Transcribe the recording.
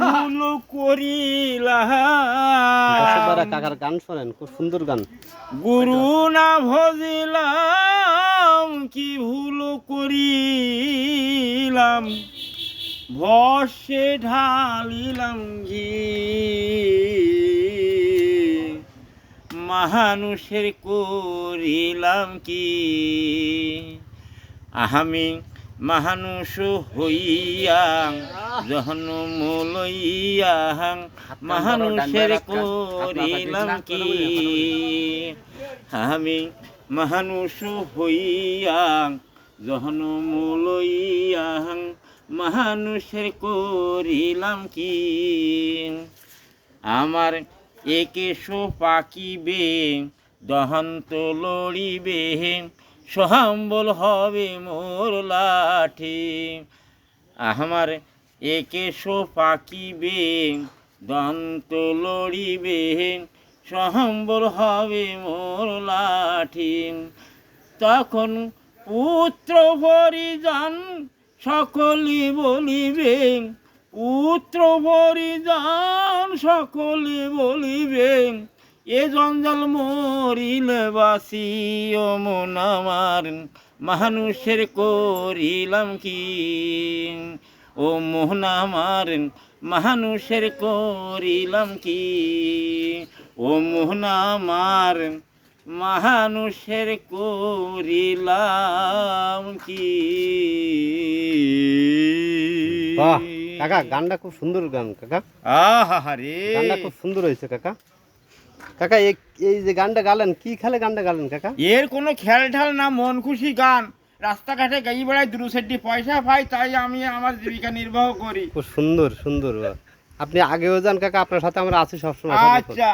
ভুল করিলাম। কাকার গান শোনেন খুব সুন্দর গান। গুরু না ভজিলাম কি ভুল করিলাম। ভসে ঢালিলাম ঘি। মানুষের করিলাম কি? আমি মানুষ হইয়া জহনম লইয়া মানুষের করিলাম কি আমি মানুষ হইয়া জহনম লইয়া মানুষের করিলাম কি আমার একেশো পাকিবে দহন্ত লড়িবে সহাম্বল হবে মোর লাঠি। আমার একেশো পাকিবে, দন্ত লড়িবে সহম্বর হবে মোর লাঠি। তখন পুত্র পরিজন সকলে বলিবে, পুত্র পরিজন সকলে বলিবে এ জঞ্জাল মরিলে বাসি ও মন আমার মানুষের করিলাম কি? ও মোহন আমার মানুষের করিলাম কি? ও মোহন আমার মানুষের করিলাম কি? কাকা গানটা খুব সুন্দর গান কাকা। আহা রে। গানটা খুব সুন্দর হয়েছে কাকা। কাকা এই যে গানটা গালেন কি খেলে গানটা গালেন কাকা? এর কোনো খেয়াল ঠাল না মন খুশি গান। রাস্তাঘাটে গাই বেড়ায় দু সেটি পয়সা পাই তাই আমি আমার জীবিকা নির্বাহ করি। খুব সুন্দর সুন্দর আপনি আগেও যান কাকা আপনার সাথে আমরা আছি সবসময় আচ্ছা।